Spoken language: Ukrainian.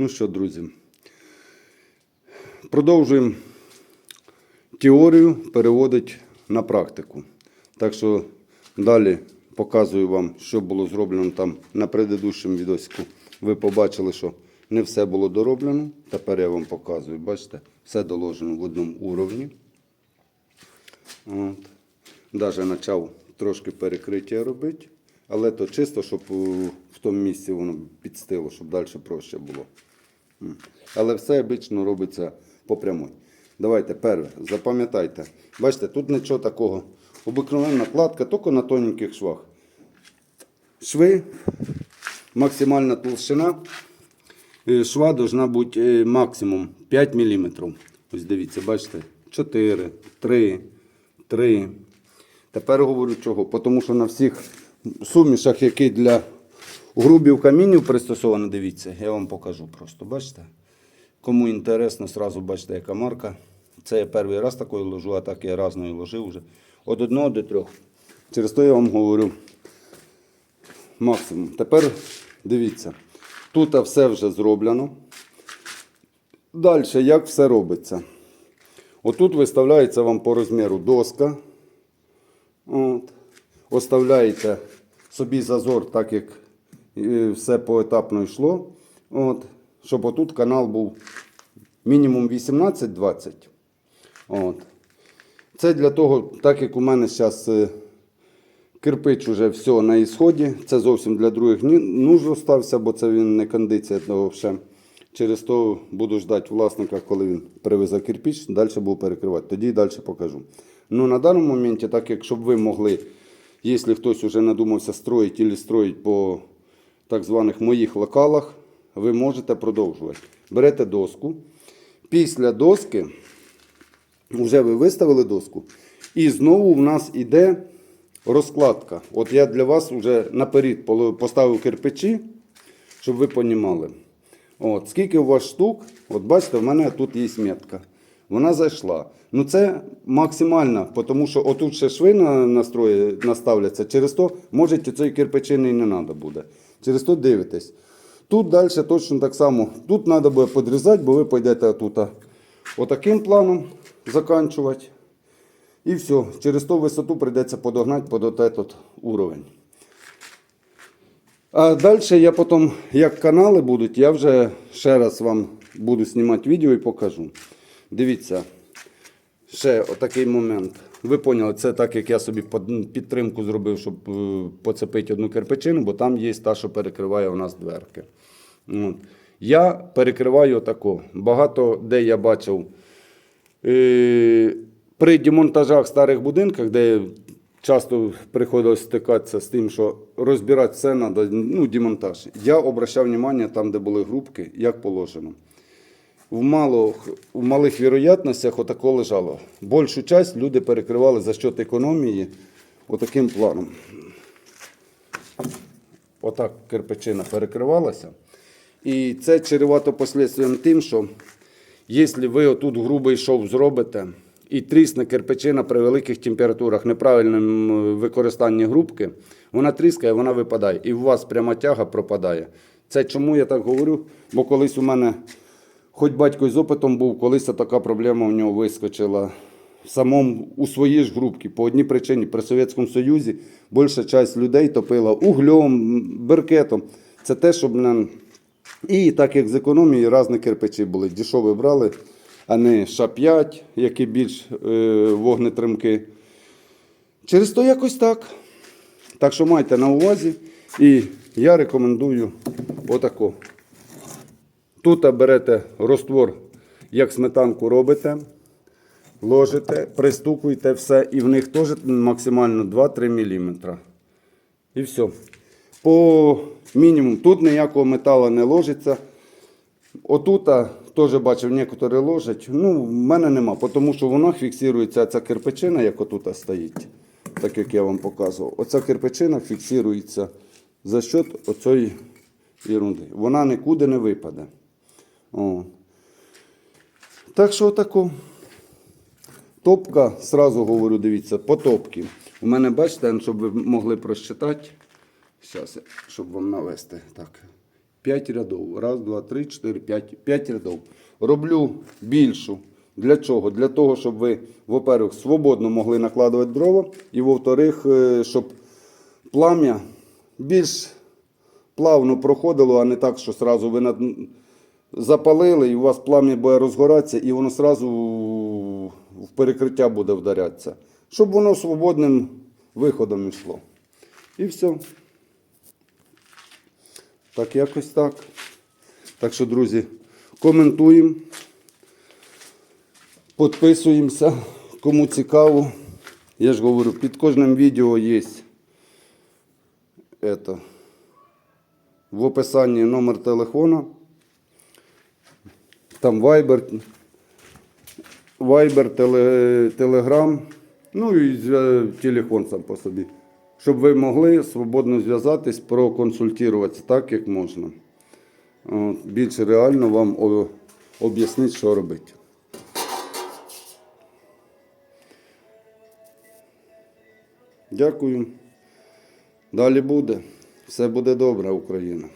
Ну що, друзі, продовжуємо теорію переводити на практику. Так що далі показую вам, що було зроблено там на предыдущому відосику. Ви побачили, що не все було дороблено. Тепер я вам показую. Бачите, все доложено в одному уровні. Даже почав трошки перекриття робити, але то чисто, щоб е, в тому місці воно підстило, щоб далі проще було. Але все обично робиться по прямой. Давайте перше, запам'ятайте. Бачите, тут нічого такого. Обикновенна кладка, тільки на тоненьких швах. Шви, максимальна толщина. Е, Шва должна бути е, максимум 5 мм. Ось дивіться, бачите, 4, 3, 3. Тепер говорю чого. Тому що на всіх сумішах, які для грубів камінів пристосовані, дивіться, я вам покажу просто. Бачите? Кому інтересно, сразу бачите, яка марка. Це я перший раз такою ложу, а так я разною ложив вже. Від одного до трьох. Через то я вам говорю максимум. Тепер дивіться, тут все вже зроблено. Далі, як все робиться? Отут виставляється вам по розміру доска. От. Оставляєте собі зазор, так як все поетапно йшло. От. Щоб отут канал був мінімум 18-20. От. Це для того, так як у мене зараз кирпич уже все на ісході. Це зовсім для других нужд остався, бо це він не кондиція того ще. Через то буду ждати власника, коли він привезе кирпич, далі буду перекривати. Тоді далі покажу. Ну на даному моменті, так як щоб ви могли, якщо хтось вже надумався строїти або строїть по так званих моїх локалах, ви можете продовжувати. Берете доску. Після доски вже ви виставили доску. І знову в нас іде розкладка. От я для вас вже наперед поставив кирпичі, щоб ви розуміли. От, скільки у вас штук, от бачите, в мене тут є метка. Вона зайшла. Ну це максимально, тому що отут ще шви на, настрої наставляться. Через то, може, цієї кирпичини і не треба буде. Через то дивитесь. Тут далі точно так само. Тут треба буде підрізати, бо ви пойдете тут отаким планом заканчувати. І все. Через ту висоту прийдеться подогнати під этот уровень. А далі я потім, як канали будуть, я вже ще раз вам буду знімати відео і покажу. Дивіться, ще отакий момент. Ви поняли, це так, як я собі підтримку зробив, щоб е, поцепити одну кирпичину, бо там є та, що перекриває у нас дверки. Я перекриваю отако. Багато де я бачив е, при демонтажах старих будинках, де часто приходилось стикатися з тим, що розбирати все треба, ну, демонтаж. Я обращав увагу там, де були грубки, як положено. В, малих, в малих вірогятностях отако лежало. Більшу часть люди перекривали за счет економії отаким планом. Отак кирпичина перекривалася. І це чревато послідствием тим, що якщо ви отут грубий шов зробите і трісне кирпичина при великих температурах, неправильним е, використанні грубки, вона тріскає, вона випадає. І у вас пряма тяга пропадає. Це чому я так говорю? Бо колись у мене, хоч батько із опитом був, колись така проблема у нього вискочила. В самому у своїй ж групці по одній причині при Совєтському Союзі більша часть людей топила углем, беркетом. Це те, щоб не. І так як з економії різні кирпичі були. Дешеві брали, а не Ша-5, які більш е, вогнетримки. Через то якось так. Так що майте на увазі. І я рекомендую отако. Тут берете роствор, як сметанку робите, ложите, пристукуєте все, і в них теж максимально 2-3 мм. І все. По мінімуму. Тут ніякого металу не ложиться. Отута теж бачив, некоторі ложать. Ну, в мене нема, тому що вона фіксується, ця кирпичина, як отут стоїть, так як я вам показував. Оця кирпичина фіксується за счет оцієї ерунди. Вона нікуди не випаде. О. Так що отако. Топка, сразу говорю, дивіться, по топці. У мене, бачите, щоб ви могли просчитати. Зараз, щоб вам навести. Так. 5 рядов. Раз, два, три, чотири, п'ять. П'ять рядов. Роблю більшу. Для чого? Для того, щоб ви, во-первых, свободно могли накладувати дрова, і во-вторых, е, щоб плам'я більш плавно проходило, а не так, що сразу ви над... запалили, і у вас плам'я буде розгоратися, і воно сразу в перекриття буде вдарятися. Щоб воно свободним виходом йшло. І все. Так, якось так. Так що, друзі, коментуємо, підписуємося, кому цікаво. Я ж говорю, під кожним відео є это, в описанні номер телефона. Там Viber, Viber, теле, Telegram, ну і телефон сам по собі. Щоб ви могли свободно зв'язатись, проконсультуватися так, як можна. От, більше реально вам о- об'яснить, що робити. Дякую. Далі буде. Все буде добре, Україна.